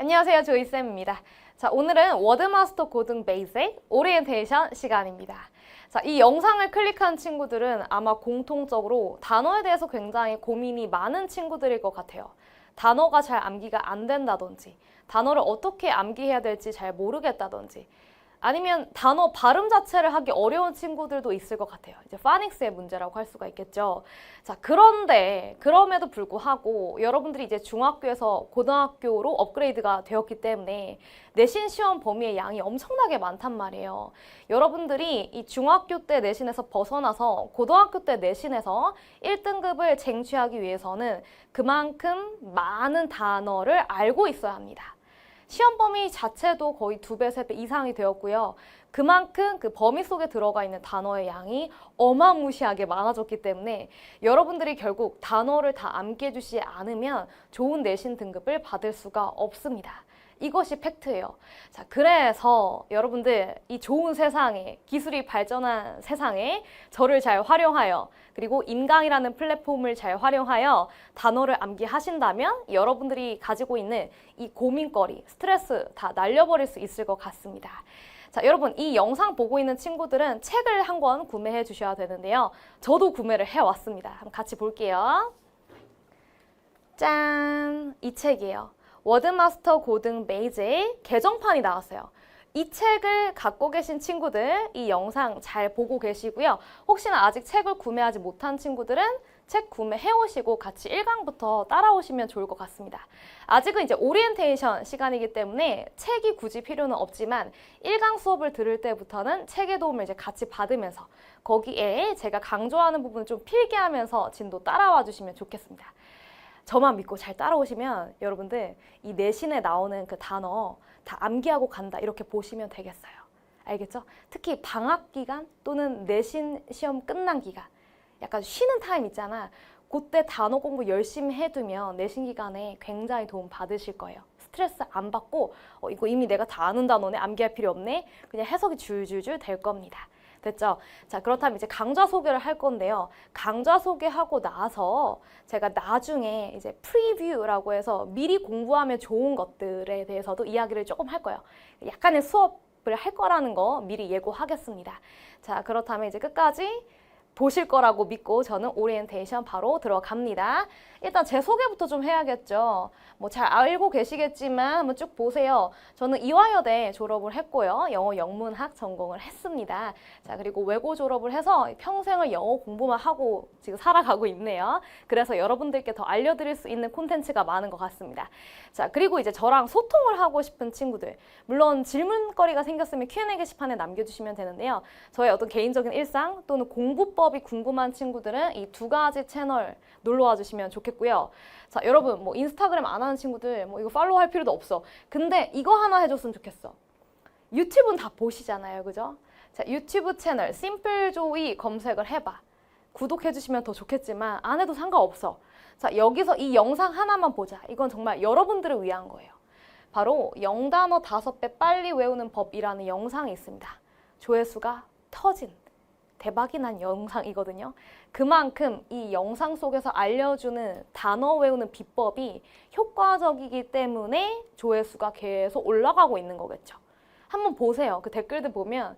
안녕하세요. 조이쌤입니다. 자, 오늘은 워드마스터 고등 베이직 오리엔테이션 시간입니다. 자, 이 영상을 클릭한 친구들은 아마 공통적으로 단어에 대해서 굉장히 고민이 많은 친구들일 것 같아요. 단어가 잘 암기가 안 된다든지, 단어를 어떻게 암기해야 될지 잘 모르겠다든지, 아니면 단어 발음 자체를 하기 어려운 친구들도 있을 것 같아요. 이제 파닉스의 문제라고 할 수가 있겠죠. 자, 그런데 그럼에도 불구하고 여러분들이 이제 중학교에서 고등학교로 업그레이드가 되었기 때문에 내신 시험 범위의 양이 엄청나게 많단 말이에요. 여러분들이 이 중학교 때 내신에서 벗어나서 고등학교 때 내신에서 1등급을 쟁취하기 위해서는 그만큼 많은 단어를 알고 있어야 합니다. 시험 범위 자체도 거의 두 배, 세 배 이상이 되었고요. 그만큼 그 범위 속에 들어가 있는 단어의 양이 어마무시하게 많아졌기 때문에 여러분들이 결국 단어를 다 암기해 주지 않으면 좋은 내신 등급을 받을 수가 없습니다. 이것이 팩트예요. 자, 그래서 여러분들 이 좋은 세상에 기술이 발전한 세상에 저를 잘 활용하여 그리고 인강이라는 플랫폼을 잘 활용하여 단어를 암기하신다면 여러분들이 가지고 있는 이 고민거리, 스트레스 다 날려버릴 수 있을 것 같습니다. 자, 여러분, 이 영상 보고 있는 친구들은 책을 한 권 구매해 주셔야 되는데요. 저도 구매를 해 왔습니다. 한번 같이 볼게요. 짠! 이 책이에요. 워드마스터 고등 베이직 개정판이 나왔어요. 이 책을 갖고 계신 친구들 이 영상 잘 보고 계시고요. 혹시나 아직 책을 구매하지 못한 친구들은 책 구매해 오시고 같이 1강부터 따라오시면 좋을 것 같습니다. 아직은 이제 오리엔테이션 시간이기 때문에 책이 굳이 필요는 없지만 1강 수업을 들을 때부터는 책의 도움을 이제 같이 받으면서 거기에 제가 강조하는 부분을 좀 필기하면서 진도 따라와 주시면 좋겠습니다. 저만 믿고 잘 따라오시면 여러분들 이 내신에 나오는 그 단어 다 암기하고 간다 이렇게 보시면 되겠어요. 알겠죠? 특히 방학 기간 또는 내신 시험 끝난 기간 약간 쉬는 타임 있잖아. 그때 단어 공부 열심히 해두면 내신 기간에 굉장히 도움 받으실 거예요. 스트레스 안 받고 어, 이거 이미 내가 다 아는 단어네 암기할 필요 없네 그냥 해석이 줄줄줄 될 겁니다. 됐죠? 자, 그렇다면 이제 강좌 소개를 할 건데요. 강좌 소개하고 나서 제가 나중에 이제 프리뷰라고 해서 미리 공부하면 좋은 것들에 대해서도 이야기를 조금 할 거예요. 약간의 수업 을 할 거라는 거 미리 예고하겠습니다. 자, 그렇다면 이제 끝까지 보실 거라고 믿고 저는 오리엔테이션 바로 들어갑니다. 일단 제 소개부터 좀 해야겠죠. 뭐 잘 알고 계시겠지만 한번 쭉 보세요. 저는 이화여대 졸업을 했고요. 영어 영문학 전공을 했습니다. 자, 그리고 외고 졸업을 해서 평생을 영어 공부만 하고 지금 살아가고 있네요. 그래서 여러분들께 더 알려드릴 수 있는 콘텐츠가 많은 것 같습니다. 자, 그리고 이제 저랑 소통을 하고 싶은 친구들. 물론 질문거리가 생겼으면 Q&A 게시판에 남겨주시면 되는데요. 저의 어떤 개인적인 일상 또는 공부법 이 궁금한 친구들은 이 두 가지 채널 놀러와 주시면 좋겠고요. 자, 여러분 뭐 인스타그램 안 하는 친구들 뭐 이거 팔로우 할 필요도 없어. 근데 이거 하나 해줬으면 좋겠어. 유튜브는 다 보시잖아요. 그죠? 자, 유튜브 채널 심플조이 검색을 해봐. 구독해주시면 더 좋겠지만 안 해도 상관없어. 자, 여기서 이 영상 하나만 보자. 이건 정말 여러분들을 위한 거예요. 바로 영단어 다섯 배 빨리 외우는 법이라는 영상이 있습니다. 조회수가 터진 대박이 난 영상이거든요. 그만큼 이 영상 속에서 알려주는 단어 외우는 비법이 효과적이기 때문에 조회수가 계속 올라가고 있는 거겠죠. 한번 보세요. 그 댓글들 보면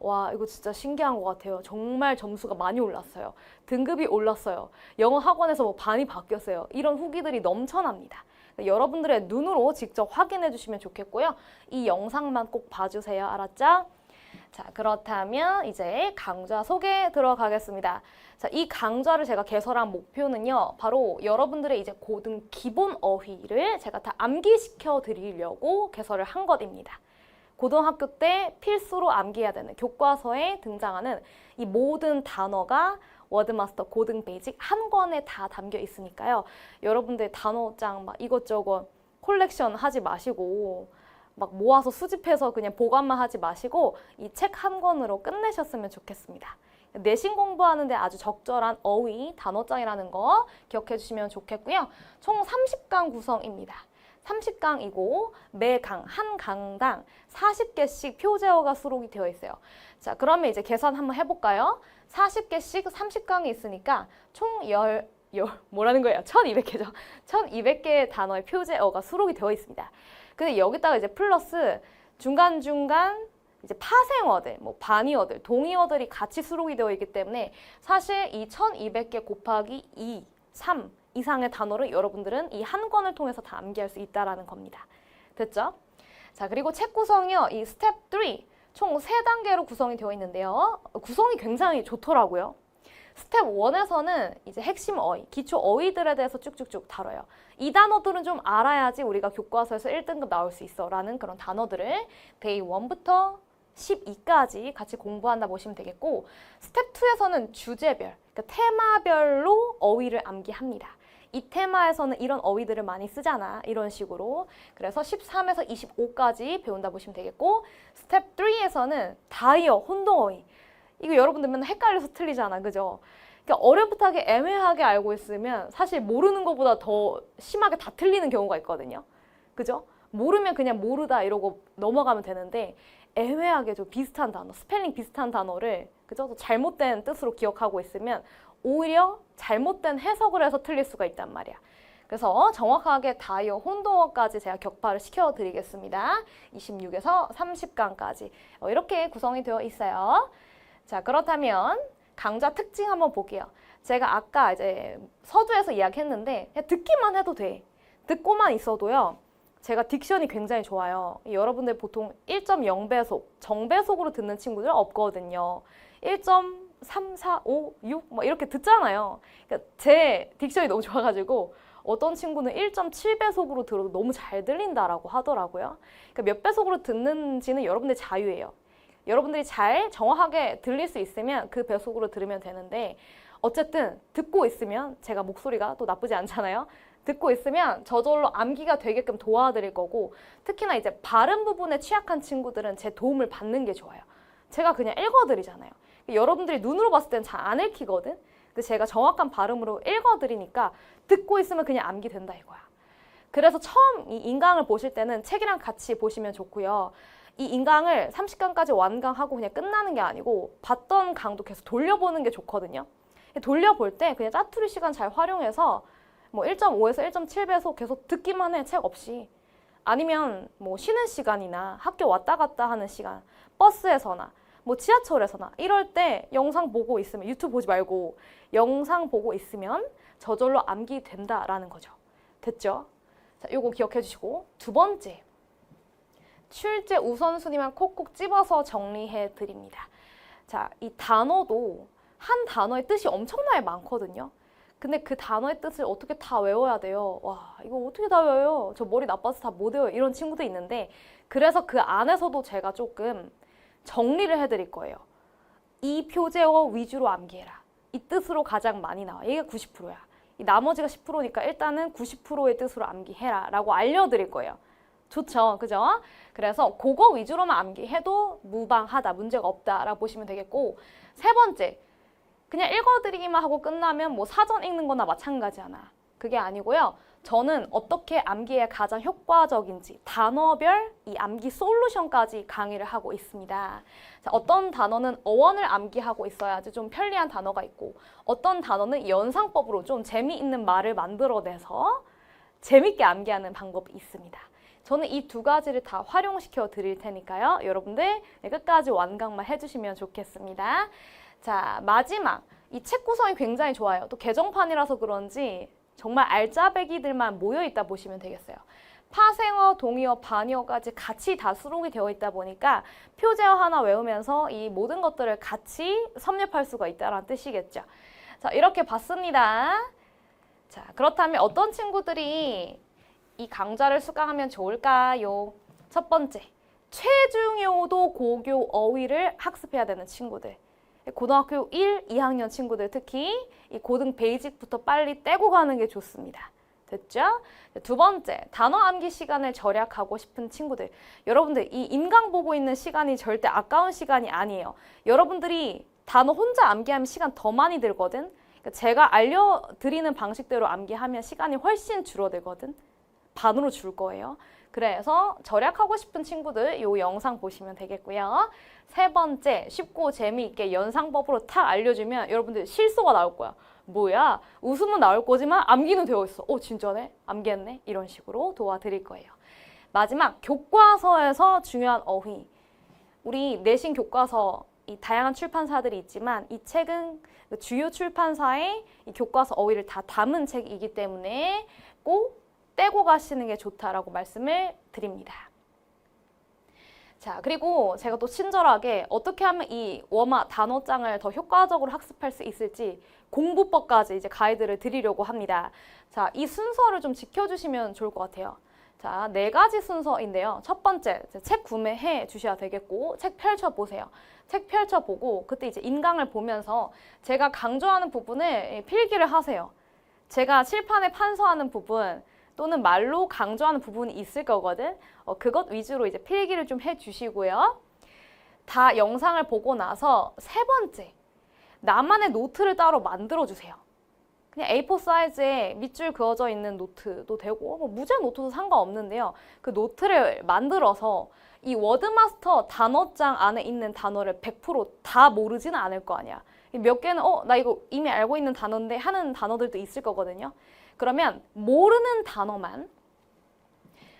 와 이거 진짜 신기한 것 같아요. 정말 점수가 많이 올랐어요. 등급이 올랐어요. 영어 학원에서 뭐 반이 바뀌었어요. 이런 후기들이 넘쳐납니다. 여러분들의 눈으로 직접 확인해 주시면 좋겠고요. 이 영상만 꼭 봐주세요. 알았죠? 자, 그렇다면 이제 강좌 소개 들어가겠습니다. 자, 이 강좌를 제가 개설한 목표는요, 바로 여러분들의 이제 고등 기본 어휘를 제가 다 암기시켜 드리려고 개설을 한 것입니다. 고등학교 때 필수로 암기해야 되는 교과서에 등장하는 이 모든 단어가 워드마스터 고등 베이직 한 권에 다 담겨 있으니까요. 여러분들 단어장 막 이것저것 콜렉션 하지 마시고 막 모아서 수집해서 그냥 보관만 하지 마시고 이 책 한 권으로 끝내셨으면 좋겠습니다. 내신 공부하는데 아주 적절한 어휘, 단어장이라는 거 기억해 주시면 좋겠고요. 총 30강 구성입니다. 30강이고 매 강, 한 강당 40개씩 표제어가 수록이 되어 있어요. 자, 그러면 이제 계산 한번 해볼까요? 40개씩 30강이 있으니까 총 10, 여, 뭐라는 거예요? 1200개죠. 1200개의 단어의 표제어가 수록이 되어 있습니다. 근데 여기다가 이제 플러스 중간중간 이제 파생어들, 뭐 반의어들, 동의어들이 같이 수록이 되어 있기 때문에 사실 이 1200개 곱하기 2, 3 이상의 단어를 여러분들은 이 한 권을 통해서 다 암기할 수 있다라는 겁니다. 됐죠? 자, 그리고 책 구성이요. 이 스텝 3, 총 세단계로 구성이 되어 있는데요. 구성이 굉장히 좋더라고요. 스텝 1에서는 이제 핵심 어휘, 기초 어휘들에 대해서 쭉쭉쭉 다뤄요. 이 단어들은 좀 알아야지 우리가 교과서에서 1등급 나올 수 있어 라는 그런 단어들을 데이 1부터 12까지 같이 공부한다 보시면 되겠고 스텝 2에서는 주제별, 그러니까 테마별로 어휘를 암기합니다. 이 테마에서는 이런 어휘들을 많이 쓰잖아. 이런 식으로. 그래서 13에서 25까지 배운다 보시면 되겠고 스텝 3에서는 다이어, 혼동어휘. 이거 여러분들 맨날 헷갈려서 틀리잖아. 그죠? 그러니까 어렴풋하게 애매하게 알고 있으면 사실 모르는 것보다 더 심하게 다 틀리는 경우가 있거든요. 그죠? 모르면 그냥 모르다 이러고 넘어가면 되는데 애매하게 좀 비슷한 단어, 스펠링 비슷한 단어를 그죠? 또 잘못된 뜻으로 기억하고 있으면 오히려 잘못된 해석을 해서 틀릴 수가 있단 말이야. 그래서 정확하게 다이어 혼동어까지 제가 격파를 시켜드리겠습니다. 26에서 30강까지 어, 이렇게 구성이 되어 있어요. 자 그렇다면 강좌 특징 한번 볼게요. 제가 아까 이제 서두에서 이야기했는데 듣기만 해도 돼. 듣고만 있어도요. 제가 딕션이 굉장히 좋아요. 여러분들 보통 1.0배속, 정배속으로 듣는 친구들 없거든요. 1.3, 4, 5, 6, 뭐 이렇게 듣잖아요. 그러니까 제 딕션이 너무 좋아가지고 어떤 친구는 1.7배속으로 들어도 너무 잘 들린다라고 하더라고요. 그러니까 몇 배속으로 듣는지는 여러분들 자유예요. 여러분들이 잘 정확하게 들릴 수 있으면 그 배속으로 들으면 되는데 어쨌든 듣고 있으면 제가 목소리가 또 나쁘지 않잖아요. 듣고 있으면 저절로 암기가 되게끔 도와드릴 거고 특히나 이제 발음 부분에 취약한 친구들은 제 도움을 받는 게 좋아요. 제가 그냥 읽어드리잖아요. 여러분들이 눈으로 봤을 땐 잘 안 읽히거든. 근데 제가 정확한 발음으로 읽어드리니까 듣고 있으면 그냥 암기 된다 이거야. 그래서 처음 이 인강을 보실 때는 책이랑 같이 보시면 좋고요. 이 인강을 30강까지 완강하고 그냥 끝나는 게 아니고 봤던 강도 계속 돌려보는 게 좋거든요. 돌려볼 때 그냥 짜투리 시간 잘 활용해서 뭐 1.5에서 1.7배속 계속 듣기만 해, 책 없이. 아니면 뭐 쉬는 시간이나 학교 왔다 갔다 하는 시간, 버스에서나 뭐 지하철에서나 이럴 때 영상 보고 있으면 유튜브 보지 말고 영상 보고 있으면 저절로 암기 된다라는 거죠. 됐죠? 자, 요거 기억해 주시고 두 번째. 출제 우선순위만 콕콕 집어서 정리해 드립니다. 자, 이 단어도 한 단어의 뜻이 엄청나게 많거든요. 근데 그 단어의 뜻을 어떻게 다 외워야 돼요? 와, 이거 어떻게 다 외워요? 저 머리 나빠서 다 못 외워요. 이런 친구도 있는데, 그래서 그 안에서도 제가 조금 정리를 해드릴 거예요. 이 표제어 위주로 암기해라. 이 뜻으로 가장 많이 나와. 이게 90%야. 이 나머지가 10%니까 일단은 90%의 뜻으로 암기해라. 라고 알려드릴 거예요. 좋죠. 그죠? 그래서 그거 위주로만 암기해도 무방하다. 문제가 없다라고 보시면 되겠고, 세 번째. 그냥 읽어드리기만 하고 끝나면 뭐 사전 읽는 거나 마찬가지잖아. 그게 아니고요. 저는 어떻게 암기에 가장 효과적인지 단어별 이 암기 솔루션까지 강의를 하고 있습니다. 자, 어떤 단어는 어원을 암기하고 있어야지 좀 편리한 단어가 있고 어떤 단어는 연상법으로 좀 재미있는 말을 만들어내서 재밌게 암기하는 방법이 있습니다. 저는 이 두 가지를 다 활용시켜 드릴 테니까요. 여러분들 네, 끝까지 완강만 해주시면 좋겠습니다. 자, 마지막. 이 책 구성이 굉장히 좋아요. 또 개정판이라서 그런지 정말 알짜배기들만 모여 있다 보시면 되겠어요. 파생어, 동의어, 반의어까지 같이 다 수록이 되어 있다 보니까 표제어 하나 외우면서 이 모든 것들을 같이 섭렵할 수가 있다는 뜻이겠죠. 자, 이렇게 봤습니다. 자, 그렇다면 어떤 친구들이 이 강좌를 수강하면 좋을까요? 첫 번째, 최중요도 고교 어휘를 학습해야 되는 친구들. 고등학교 1, 2학년 친구들 특히 이 고등 베이직부터 빨리 떼고 가는 게 좋습니다. 됐죠? 두 번째, 단어 암기 시간을 절약하고 싶은 친구들. 여러분들 이 인강 보고 있는 시간이 절대 아까운 시간이 아니에요. 여러분들이 단어 혼자 암기하면 시간 더 많이 들거든. 그러니까 제가 알려드리는 방식대로 암기하면 시간이 훨씬 줄어들거든. 반으로 줄 거예요. 그래서 절약하고 싶은 친구들 이 영상 보시면 되겠고요. 세 번째, 쉽고 재미있게 연상법으로 탁 알려주면 여러분들 실수가 나올 거야. 뭐야? 웃음은 나올 거지만 암기는 되어 있어. 어, 진짜네? 암기했네? 이런 식으로 도와드릴 거예요. 마지막, 교과서에서 중요한 어휘. 우리 내신 교과서 이 다양한 출판사들이 있지만 이 책은 그 주요 출판사의 이 교과서 어휘를 다 담은 책이기 때문에 꼭 떼고 가시는 게 좋다라고 말씀을 드립니다. 자, 그리고 제가 또 친절하게 어떻게 하면 이 워마 단어장을 더 효과적으로 학습할 수 있을지 공부법까지 이제 가이드를 드리려고 합니다. 자, 이 순서를 좀 지켜주시면 좋을 것 같아요. 자, 네 가지 순서인데요. 첫 번째, 책 구매해 주셔야 되겠고, 책 펼쳐보세요. 책 펼쳐보고, 그때 이제 인강을 보면서 제가 강조하는 부분을 필기를 하세요. 제가 칠판에 판서하는 부분, 또는 말로 강조하는 부분이 있을 거거든. 어, 그것 위주로 이제 필기를 좀 해주시고요. 다 영상을 보고 나서 세 번째, 나만의 노트를 따로 만들어 주세요. 그냥 A4 사이즈에 밑줄 그어져 있는 노트도 되고 뭐 무제 노트도 상관없는데요. 그 노트를 만들어서 이 워드마스터 단어장 안에 있는 단어를 100%다 모르지는 않을 거 아니야. 몇 개는 어 나 이거 이미 알고 있는 단어인데 하는 단어들도 있을 거거든요. 그러면 모르는 단어만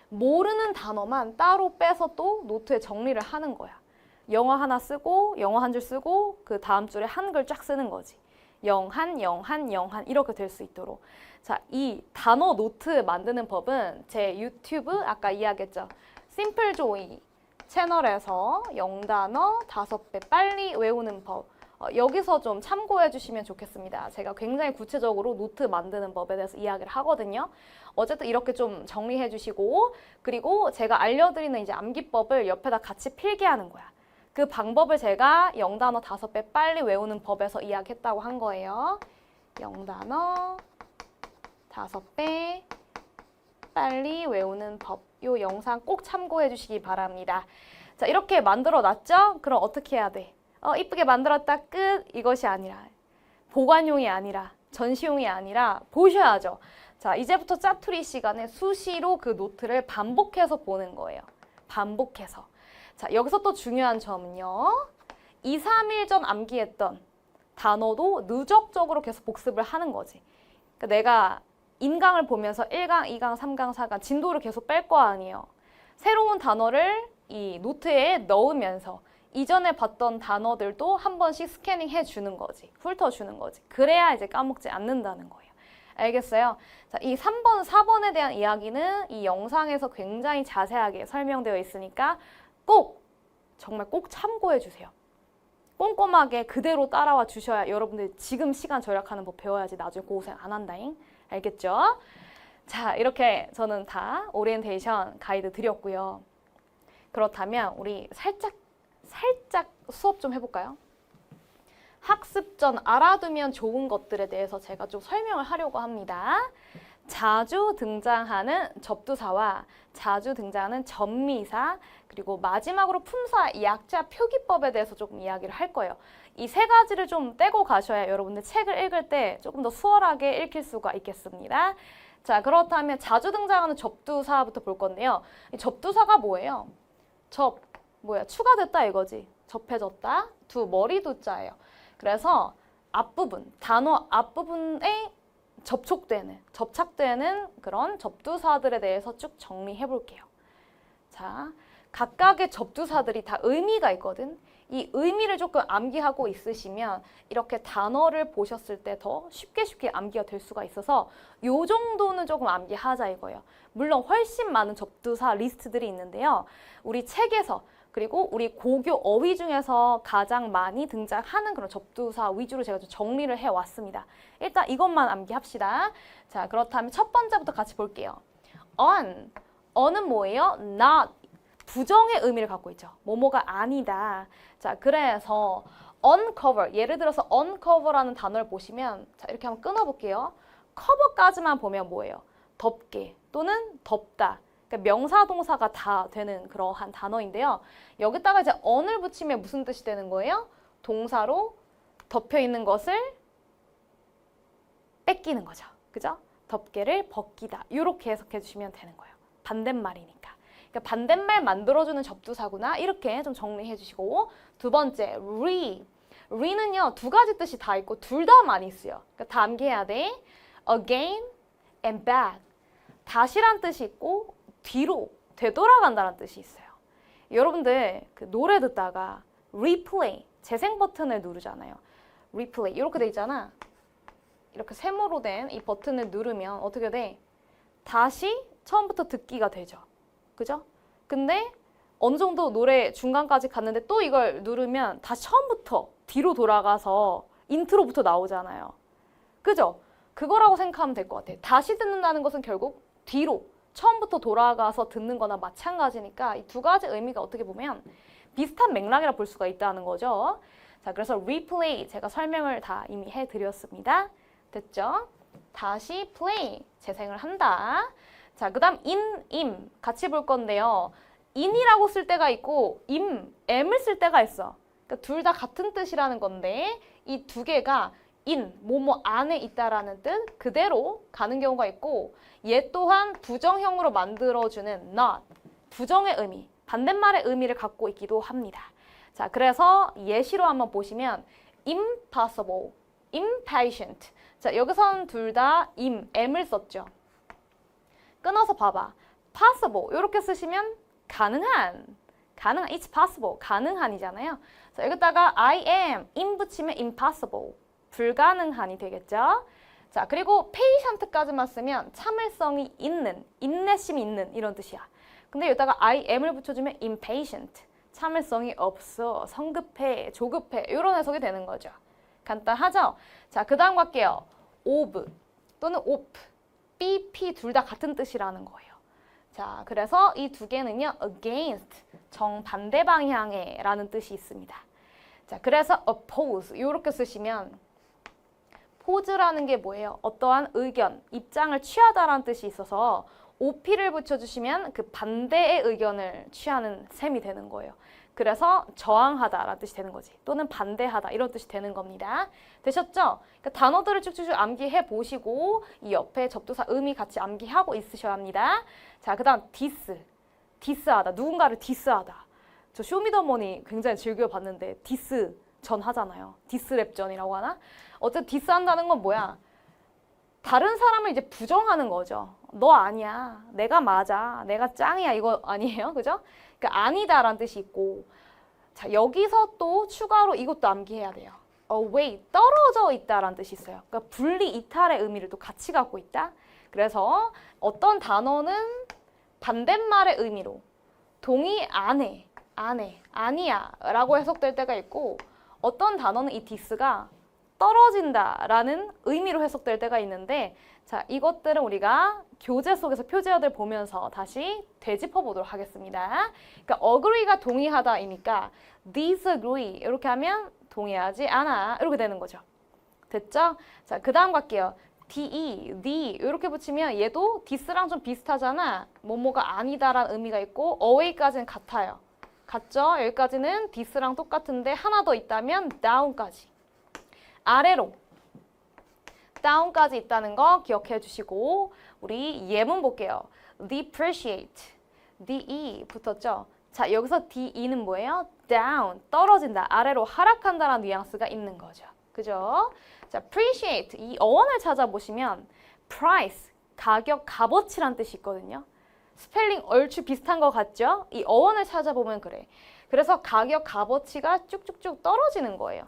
모르는 단어만 따로 빼서 또 노트에 정리를 하는 거야. 영어 하나 쓰고 영어 한 줄 쓰고 그 다음 줄에 한글 쫙 쓰는 거지. 영한, 영한, 영한 이렇게 될 수 있도록. 자, 이 단어 노트 만드는 법은 제 유튜브 아까 이야기했죠. 심플 조이 채널에서 영단어 다섯 배 빨리 외우는 법. 어, 여기서 좀 참고해 주시면 좋겠습니다. 제가 굉장히 구체적으로 노트 만드는 법에 대해서 이야기를 하거든요. 어쨌든 이렇게 좀 정리해 주시고 그리고 제가 알려드리는 이제 암기법을 옆에다 같이 필기하는 거야. 그 방법을 제가 영단어 다섯 배 빨리 외우는 법에서 이야기했다고 한 거예요. 영단어 다섯 배 빨리 외우는 법. 요 영상 꼭 참고해 주시기 바랍니다. 자, 이렇게 만들어 놨죠? 그럼 어떻게 해야 돼? 어, 이쁘게 만들었다 끝 이것이 아니라 보관용이 아니라 전시용이 아니라 보셔야죠. 자, 이제부터 짜투리 시간에 수시로 그 노트를 반복해서 보는 거예요. 반복해서. 자, 여기서 또 중요한 점은요. 2, 3일 전 암기했던 단어도 누적적으로 계속 복습을 하는 거지. 그러니까 내가 인강을 보면서 1강, 2강, 3강, 4강 진도를 계속 뺄 거 아니에요. 새로운 단어를 이 노트에 넣으면서 이전에 봤던 단어들도 한 번씩 스캐닝 해 주는 거지. 훑어 주는 거지. 그래야 이제 까먹지 않는다는 거예요. 알겠어요? 자, 이 3번, 4번에 대한 이야기는 이 영상에서 굉장히 자세하게 설명되어 있으니까 꼭 정말 꼭 참고해 주세요. 꼼꼼하게 그대로 따라와 주셔야 여러분들 지금 시간 절약하는 법 배워야지 나중에 고생 안 한다잉. 알겠죠? 자, 이렇게 저는 다 오리엔테이션 가이드 드렸고요. 그렇다면 우리 살짝 살짝 수업 좀 해볼까요? 학습 전 알아두면 좋은 것들에 대해서 제가 좀 설명을 하려고 합니다. 자주 등장하는 접두사와 자주 등장하는 전미사 그리고 마지막으로 품사 약자 표기법에 대해서 조금 이야기를 할 거예요. 이 세 가지를 좀 떼고 가셔야 여러분들 책을 읽을 때 조금 더 수월하게 읽힐 수가 있겠습니다. 자 그렇다면 자주 등장하는 접두사부터 볼 건데요. 이 접두사가 뭐예요? 접 뭐야 추가됐다 이거지. 접해졌다. 두 머리 두자예요. 그래서 앞부분 단어 앞부분에 접촉되는 접착되는 그런 접두사들에 대해서 쭉 정리해 볼게요. 자, 각각의 접두사들이 다 의미가 있거든. 이 의미를 조금 암기하고 있으시면 이렇게 단어를 보셨을 때 더 쉽게 쉽게 암기가 될 수가 있어서 요 정도는 조금 암기하자 이거예요. 물론 훨씬 많은 접두사 리스트들이 있는데요. 우리 책에서 그리고 우리 고교 어휘 중에서 가장 많이 등장하는 그런 접두사 위주로 제가 좀 정리를 해왔습니다. 일단 이것만 암기합시다. 자, 그렇다면 첫 번째부터 같이 볼게요. on, on은 뭐예요? not, 부정의 의미를 갖고 있죠. 뭐뭐가 아니다. 자, 그래서 uncover, 예를 들어서 uncover라는 단어를 보시면 자, 이렇게 한번 끊어 볼게요. cover까지만 보면 뭐예요? 덮게 또는 덮다. 그러니까 명사 동사가 다 되는 그러한 단어인데요. 여기다가 이제 on을 붙이면 무슨 뜻이 되는 거예요? 동사로 덮여 있는 것을 뺏기는 거죠. 그죠? 덮개를 벗기다. 이렇게 해석해 주시면 되는 거예요. 반대말이니까. 그러니까 반대말 만들어주는 접두사구나. 이렇게 좀 정리해 주시고 두 번째, re. re는요 두 가지 뜻이 다 있고 둘 다 많이 쓰여. 그러니까 다 암기해야 돼. again and back. 다시란 뜻이 있고 뒤로 되돌아간다는 뜻이 있어요. 여러분들 그 노래 듣다가 replay 재생 버튼을 누르잖아요. replay 이렇게 돼 있잖아. 이렇게 세모로 된 이 버튼을 누르면 어떻게 돼? 다시 처음부터 듣기가 되죠. 그죠? 근데 어느 정도 노래 중간까지 갔는데 또 이걸 누르면 다시 처음부터 뒤로 돌아가서 인트로부터 나오잖아요. 그죠? 그거라고 생각하면 될 것 같아요. 다시 듣는다는 것은 결국 뒤로 처음부터 돌아가서 듣는 거나 마찬가지니까 이 두 가지 의미가 어떻게 보면 비슷한 맥락이라 볼 수가 있다는 거죠. 자, 그래서 replay 제가 설명을 다 이미 해 드렸습니다. 됐죠? 다시 play 재생을 한다. 자, 그 다음 in, im 같이 볼 건데요. in이라고 쓸 때가 있고 im, m을 쓸 때가 있어. 그러니까 둘 다 같은 뜻이라는 건데 이 두 개가 in, 뭐뭐 안에 있다라는 뜻 그대로 가는 경우가 있고 얘 또한 부정형으로 만들어주는 not, 부정의 의미, 반대말의 의미를 갖고 있기도 합니다. 자, 그래서 예시로 한번 보시면 impossible, impatient. 자, 여기선 둘다 im, m을 썼죠. 끊어서 봐봐. possible 이렇게 쓰시면 가능한, 가능한, it's possible, 가능한이잖아요. 자, 여기다가 I am, in 붙이면 impossible, 불가능한이 되겠죠. 자, 그리고 patient까지만 쓰면 참을성이 있는, 인내심이 있는 이런 뜻이야. 근데 여기다가 I am을 붙여주면 impatient, 참을성이 없어, 성급해, 조급해 이런 해석이 되는 거죠. 간단하죠? 자, 그 다음 갈게요. of 또는 op, bp 둘 다 같은 뜻이라는 거예요. 자, 그래서 이 두 개는요, against, 정반대 방향에 라는 뜻이 있습니다. 자, 그래서 oppose, 이렇게 쓰시면, 포즈라는 게 뭐예요? 어떠한 의견, 입장을 취하다라는 뜻이 있어서, op를 붙여주시면 그 반대의 의견을 취하는 셈이 되는 거예요. 그래서 저항하다라는 뜻이 되는 거지. 또는 반대하다 이런 뜻이 되는 겁니다. 되셨죠? 그러니까 단어들을 쭉쭉쭉 암기해 보시고 이 옆에 접두사 의미 같이 암기하고 있으셔야 합니다. 자, 그다음 디스. 디스하다. 누군가를 디스하다. 저 쇼미더머니 굉장히 즐겨 봤는데 디스 전 하잖아요. 디스랩 전이라고 하나? 어쨌든 디스한다는 건 뭐야? 다른 사람을 이제 부정하는 거죠. 너 아니야. 내가 맞아. 내가 짱이야. 이거 아니에요. 그죠? 그러니까 아니다라는 뜻이 있고 자, 여기서 또 추가로 이것도 암기해야 돼요. away, 떨어져 있다라는 뜻이 있어요. 그러니까 분리 이탈의 의미를 또 같이 갖고 있다. 그래서 어떤 단어는 반대말의 의미로 동의 안 해, 안 해, 아니야 라고 해석될 때가 있고 어떤 단어는 이 디스가 떨어진다라는 의미로 해석될 때가 있는데 자 이것들은 우리가 교재 속에서 표제어들 보면서 다시 되짚어 보도록 하겠습니다. 그러니까 agree가 동의하다이니까 disagree 이렇게 하면 동의하지 않아 이렇게 되는 거죠. 됐죠? 자 그다음 갈게요. de, the 이렇게 붙이면 얘도 this랑 좀 비슷하잖아. 뭐뭐가 아니다라는 의미가 있고 away까지는 같아요. 같죠? 여기까지는 this랑 똑같은데 하나 더 있다면 down까지. 아래로 down까지 있다는 거 기억해 주시고 우리 예문 볼게요. depreciate, de 붙었죠? 자 여기서 de는 뭐예요? down, 떨어진다, 아래로 하락한다라는 뉘앙스가 있는 거죠. 그죠? 자 appreciate 이 어원을 찾아보시면 price, 가격, 값어치란 뜻이 있거든요. 스펠링 얼추 비슷한 것 같죠? 이 어원을 찾아보면 그래. 그래서 가격, 값어치가 쭉쭉쭉 떨어지는 거예요.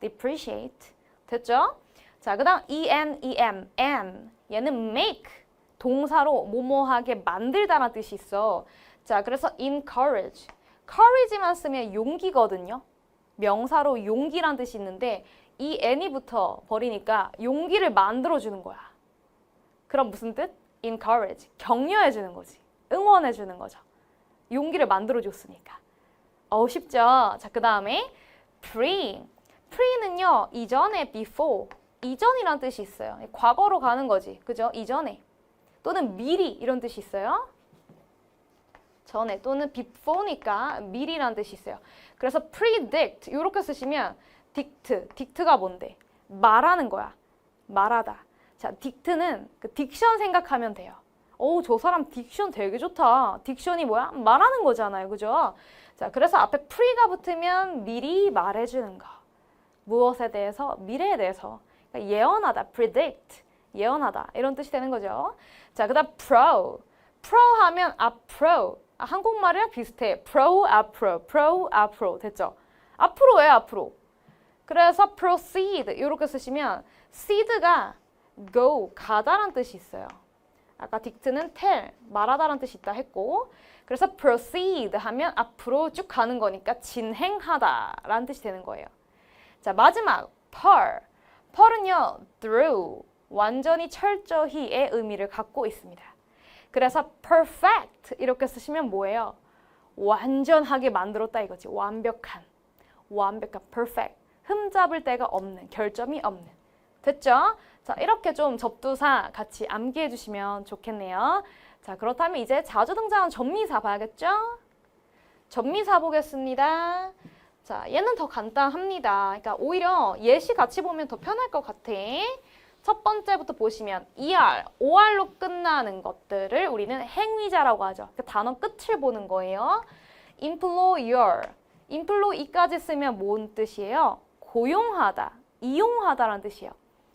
Depreciate. 됐죠? 자, 그 다음 en, em, en. 얘는 make. 동사로 뭐뭐하게 만들다라는 뜻이 있어. 자, 그래서 encourage. courage만 쓰면 용기거든요. 명사로 용기란 뜻이 있는데 이 n이 붙어 버리니까 용기를 만들어주는 거야. 그럼 무슨 뜻? encourage. 격려해주는 거지. 응원해주는 거죠. 용기를 만들어줬으니까. 어 쉽죠? 자, 그 다음에 pre. Pre는요, 이전에 before, 이전이란 뜻이 있어요. 과거로 가는 거지. 그죠? 이전에. 또는 미리 이런 뜻이 있어요. 전에 또는 before니까 미리란 뜻이 있어요. 그래서 predict 이렇게 쓰시면 dict, dict가 뭔데? 말하는 거야. 말하다. 자, 딕트는 그 딕션 생각하면 돼요. 오, 저 사람 딕션 되게 좋다. 딕션이 뭐야? 말하는 거잖아요. 그죠? 자, 그래서 앞에 pre가 붙으면 미리 말해주는 거. 무엇에 대해서? 미래에 대해서. 그러니까 예언하다, predict. 예언하다. 이런 뜻이 되는 거죠. 자, 그 다음 pro. pro 하면 앞으로. 아, 한국말이랑 비슷해. pro, 앞으로. pro, 앞으로. 됐죠? 앞으로예요, 앞으로. 그래서 proceed 이렇게 쓰시면 seed가 go, 가다란 뜻이 있어요. 아까 딕트는 tell, 말하다라는 뜻이 있다 했고 그래서 proceed 하면 앞으로 쭉 가는 거니까 진행하다라는 뜻이 되는 거예요. 자 마지막 per, per은요 through, 완전히 철저히의 의미를 갖고 있습니다. 그래서 perfect 이렇게 쓰시면 뭐예요? 완전하게 만들었다 이거지. 완벽한, 완벽한 perfect, 흠잡을 데가 없는, 결점이 없는. 됐죠? 자, 이렇게 좀 접두사 같이 암기해 주시면 좋겠네요. 자, 그렇다면 이제 자주 등장하는 전미사 봐야겠죠? 전미사 보겠습니다. 자, 얘는 더 간단합니다. 그러니까 오히려 예시 같이 보면 더 편할 것 같아. 첫 번째부터 보시면 ER, OR로 끝나는 것들을 우리는 행위자라고 하죠. 그 단어 끝을 보는 거예요. employer, employee까지 쓰면 뭔 뜻이에요? 고용하다, 이용하다라는 뜻이에요.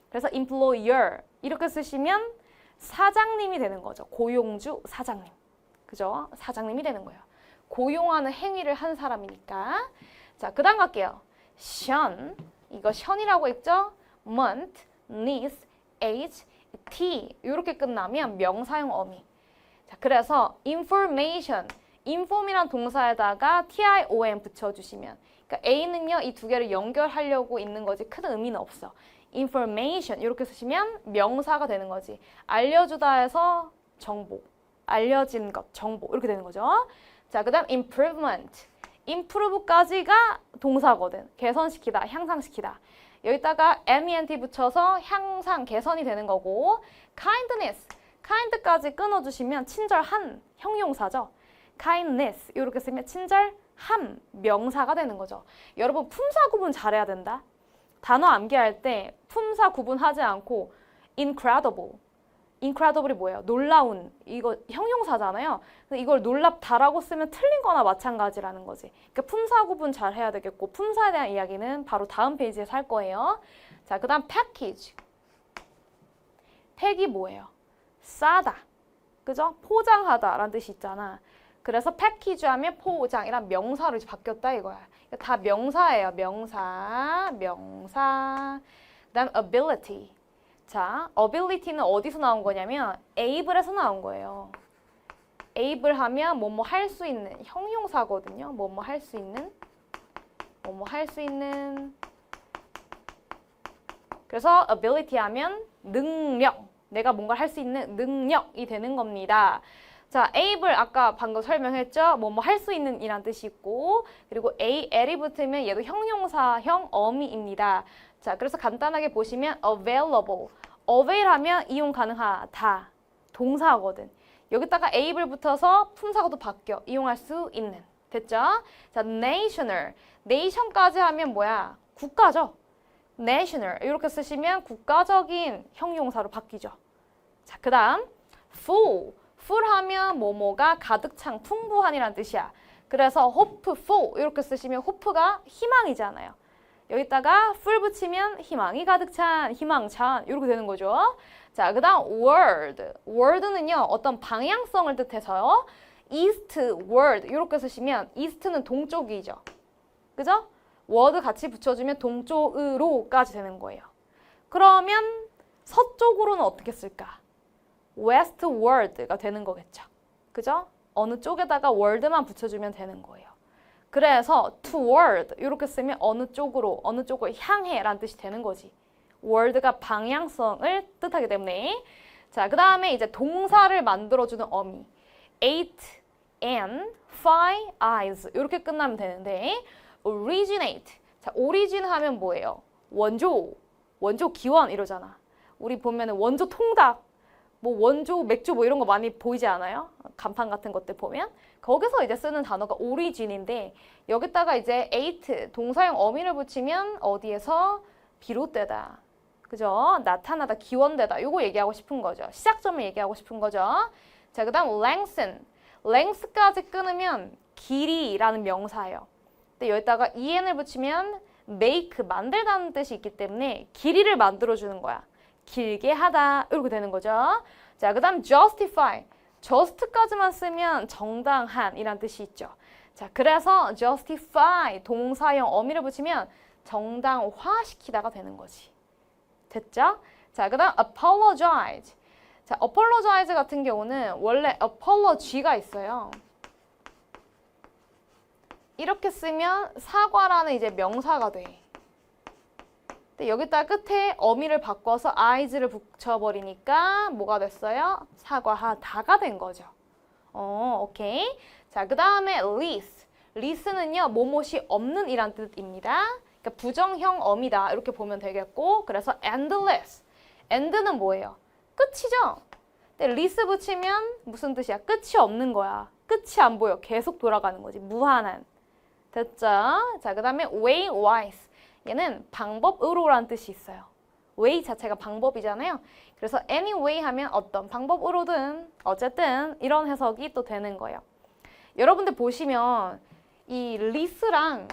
그래서 employer 이렇게 쓰시면 사장님이 되는 거죠. 고용주 사장님. 그죠? 사장님이 되는 거예요. 고용하는 행위를 한 사람이니까. 자, 그 다음 갈게요. 션 이거 션이라고 했죠? month, niece, age, t 이렇게 끝나면 명사형 어미. 자, 그래서 information inform이란 동사에다가 tion 붙여주시면 그러니까 a는요 이 두 개를 연결하려고 있는 거지 큰 의미는 없어. information 이렇게 쓰시면 명사가 되는 거지. 알려주다 해서 정보, 알려진 것, 정보 이렇게 되는 거죠. 자, 그다음 improvement. Improve까지가 동사거든. 개선시키다, 향상시키다. 여기다가 ment 붙여서 향상, 개선이 되는 거고 kindness, kind까지 끊어주시면 친절한 형용사죠. kindness 이렇게 쓰면 친절함 명사가 되는 거죠. 여러분 품사 구분 잘해야 된다. 단어 암기할 때 품사 구분하지 않고 incredible, incredible이 뭐예요? 놀라운 이거 형용사잖아요. 이걸 놀랍다라고 쓰면 틀린 거나 마찬가지라는 거지. 그러니까 품사 구분 잘 해야 되겠고 품사에 대한 이야기는 바로 다음 페이지에서 할 거예요. 자, 그다음 package. 팩이 뭐예요? 싸다. 그죠? 포장하다라는 뜻이 있잖아. 그래서 패키지 하면 포장이란 명사로 이제 바뀌었다 이거야. 다 명사예요. 명사, 명사. 그다음 ability. 자, ability는 어디서 나온 거냐면 able에서 나온 거예요. able 하면 뭐뭐 할 수 있는 형용사거든요. 뭐뭐 할 수 있는 뭐뭐 할 수 있는 그래서 ability 하면 능력. 내가 뭔가 할수 있는 능력이 되는 겁니다. 자, able 아까 방금 설명했죠? 뭐뭐 할 수 있는 이란 뜻이 있고 그리고 a, l이 붙으면 얘도 형용사형 어미입니다. 자, 그래서 간단하게 보시면 available. avail 하면 이용 가능하다. 동사거든. 여기다가 able 붙어서 품사가 또 바뀌어. 이용할 수 있는. 됐죠? 자, national. nation까지 하면 뭐야? 국가죠. national. 이렇게 쓰시면 국가적인 형용사로 바뀌죠. 자, 그 다음 full. full 하면 뭐뭐가 가득 찬, 풍부한이란 뜻이야. 그래서 hopeful 이렇게 쓰시면 hope가 희망이잖아요. 여기다가 full 붙이면 희망이 가득 찬, 희망찬 이렇게 되는 거죠. 자, 그 다음 word. word는요. 어떤 방향성을 뜻해서요. eastward 이렇게 쓰시면 east는 동쪽이죠. 그죠? word 같이 붙여주면 동쪽으로까지 되는 거예요. 그러면 서쪽으로는 어떻게 쓸까? westward가 되는 거겠죠. 그죠? 어느 쪽에다가 word만 붙여주면 되는 거예요. 그래서 toward 이렇게 쓰면 어느 쪽으로 어느 쪽을 향해 라는 뜻이 되는 거지. word가 방향성을 뜻하기 때문에 자, 그 다음에 이제 동사를 만들어주는 어미 eight and five eyes 이렇게 끝나면 되는데 originate 자, origin 하면 뭐예요? 원조, 원조 기원 이러잖아. 우리 보면은 원조 통닭 뭐 원조, 맥주 뭐 이런 거 많이 보이지 않아요? 간판 같은 것들 보면 거기서 이제 쓰는 단어가 오리진인데 여기다가 이제 에이트 동사형 어미를 붙이면 어디에서 비롯되다. 그죠? 나타나다, 기원되다. 요거 얘기하고 싶은 거죠. 시작점을 얘기하고 싶은 거죠. 자, 그 다음 lengthen. length까지 끊으면 길이라는 명사예요. 근데 여기다가 en을 붙이면 make, 만들다는 뜻이 있기 때문에 길이를 만들어 주는 거야. 길게 하다. 이렇게 되는 거죠. 자, 그 다음 justify. just까지만 쓰면 정당한 이란 뜻이 있죠. 자, 그래서 justify 동사형 어미를 붙이면 정당화시키다가 되는 거지. 됐죠? 자, 그 다음 apologize. 자, apologize 같은 경우는 원래 apology가 있어요. 이렇게 쓰면 사과라는 이제 명사가 돼. 근데 여기다 끝에 어미를 바꿔서 eyes를 붙여버리니까 뭐가 됐어요? 사과하다가 된 거죠. 어, 오케이. 자, 그 다음에 lease. lease는요, 뭐뭇이 없는 이란 뜻입니다. 그러니까 부정형 어미다. 이렇게 보면 되겠고, 그래서 endless. end는 뭐예요? 끝이죠? 근데 lease 붙이면 무슨 뜻이야? 끝이 없는 거야. 끝이 안 보여. 계속 돌아가는 거지. 무한한. 됐죠? 자, 그 다음에 way wise. 얘는 방법으로라는 뜻이 있어요. way 자체가 방법이잖아요. 그래서 anyway 하면 어떤 방법으로든 어쨌든 이런 해석이 또 되는 거예요. 여러분들 보시면 이 리스랑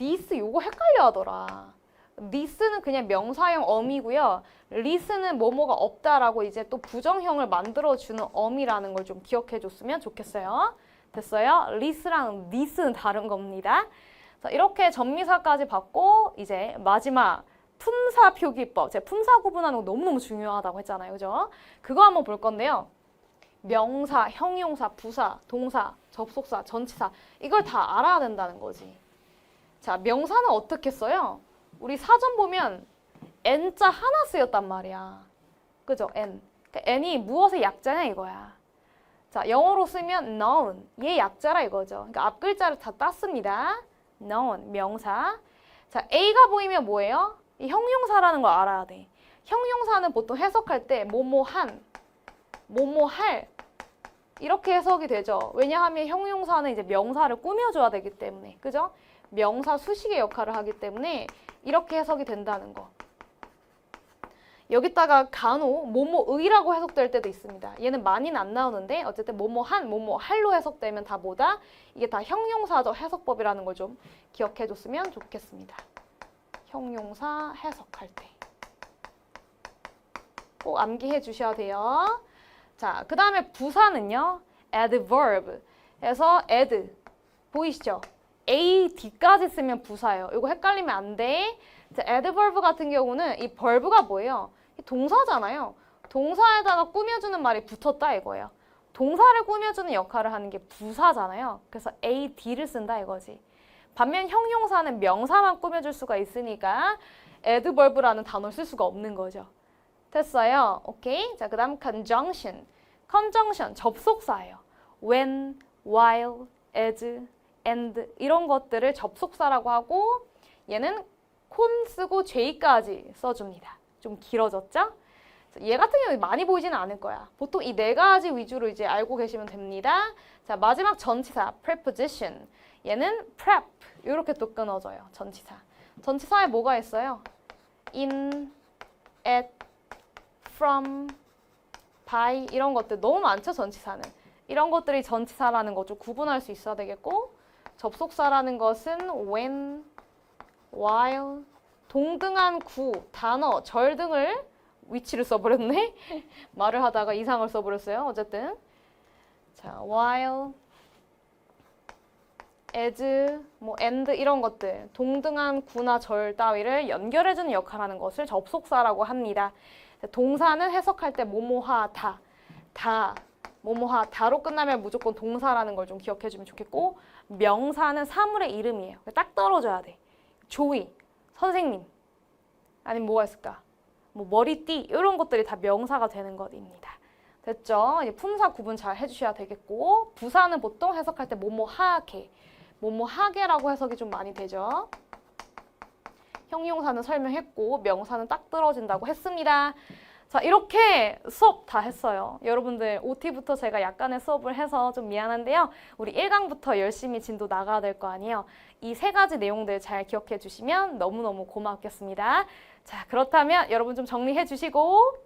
니스 요거 헷갈려 하더라. 니스는 그냥 명사형 어미고요. 리스는 뭐뭐가 없다라고 이제 또 부정형을 만들어주는 어미라는 걸 좀 기억해 줬으면 좋겠어요. 됐어요? 리스랑 니스는 다른 겁니다. 자, 이렇게 전미사까지 받고 이제 마지막 품사 표기법. 제가 품사 구분하는 거 너무너무 중요하다고 했잖아요. 그죠? 그거 한번 볼 건데요. 명사, 형용사, 부사, 동사, 접속사, 전치사 이걸 다 알아야 된다는 거지. 자, 명사는 어떻게 써요? 우리 사전 보면 n자 하나 쓰였단 말이야. 그죠? n. 그러니까 n이 무엇의 약자냐 이거야. 자, 영어로 쓰면 known. 얘 약자라 이거죠. 그러니까 앞 글자를 다 땄습니다. Known, 명사. 자, A가 보이면 뭐예요? 이 형용사라는 걸 알아야 돼. 형용사는 보통 해석할 때 뭐뭐한, 뭐뭐할 이렇게 해석이 되죠. 왜냐하면 형용사는 이제 명사를 꾸며줘야 되기 때문에, 그죠? 명사 수식의 역할을 하기 때문에 이렇게 해석이 된다는 거. 여기다가 간혹 뭐뭐의라고 해석될 때도 있습니다. 얘는 많이는 안 나오는데 어쨌든 뭐뭐한, 뭐뭐할로 해석되면 다 뭐다? 이게 다 형용사적 해석법이라는 걸 좀 기억해 줬으면 좋겠습니다. 형용사 해석할 때. 꼭 암기해 주셔야 돼요. 자, 그 다음에 부사는요. adverb. 해서 add. 보이시죠? A, D까지 쓰면 부사예요. 이거 헷갈리면 안 돼. 자, adverb 같은 경우는 이 verb가 뭐예요? 이 동사잖아요. 동사에다가 꾸며주는 말이 붙었다 이거예요. 동사를 꾸며주는 역할을 하는 게 부사잖아요. 그래서 A, D를 쓴다 이거지. 반면 형용사는 명사만 꾸며줄 수가 있으니까 adverb라는 단어를 쓸 수가 없는 거죠. 됐어요. 오케이. 자, 그 다음 conjunction. conjunction 접속사예요. when, while, as, and 이런 것들을 접속사라고 하고 얘는 콘 쓰고 j까지 써줍니다. 좀 길어졌죠? 얘 같은 경우는 많이 보이지는 않을 거야. 보통 이 네 가지 위주로 이제 알고 계시면 됩니다. 자, 마지막 전치사 preposition. 얘는 prep 이렇게 또 끊어져요. 전치사. 전치사에 뭐가 있어요? in, at, from, by 이런 것들 너무 많죠, 전치사는. 이런 것들이 전치사라는 거좀 구분할 수 있어야 되겠고 접속사라는 것은 when, while, 동등한 구, 단어, 절 등을 위치를 써버렸네. 말을 하다가 이상을 써버렸어요. 어쨌든 자, while, as, 뭐 and 이런 것들 동등한 구나 절 따위를 연결해주는 역할하는 것을 접속사라고 합니다. 동사는 해석할 때 뭐뭐하다, 다, 뭐뭐하다로 끝나면 무조건 동사라는 걸 좀 기억해주면 좋겠고 명사는 사물의 이름이에요. 딱 떨어져야 돼. 조이, 선생님, 아니면 뭐가 있을까? 뭐 머리띠 이런 것들이 다 명사가 되는 것입니다. 됐죠? 이제 품사 구분 잘 해주셔야 되겠고 부사는 보통 해석할 때 뭐뭐 하게, 뭐뭐 하게라고 해석이 좀 많이 되죠. 형용사는 설명했고 명사는 딱 떨어진다고 했습니다. 자, 이렇게 수업 다 했어요. 여러분들 OT부터 제가 약간의 수업을 해서 좀 미안한데요. 우리 1강부터 열심히 진도 나가야 될 거 아니에요. 이 세 가지 내용들 잘 기억해 주시면 너무너무 고맙겠습니다. 자, 그렇다면 여러분 좀 정리해 주시고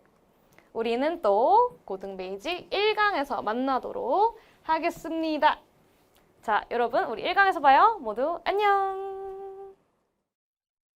우리는 또 고등 베이직 1강에서 만나도록 하겠습니다. 자, 여러분 우리 1강에서 봐요. 모두 안녕.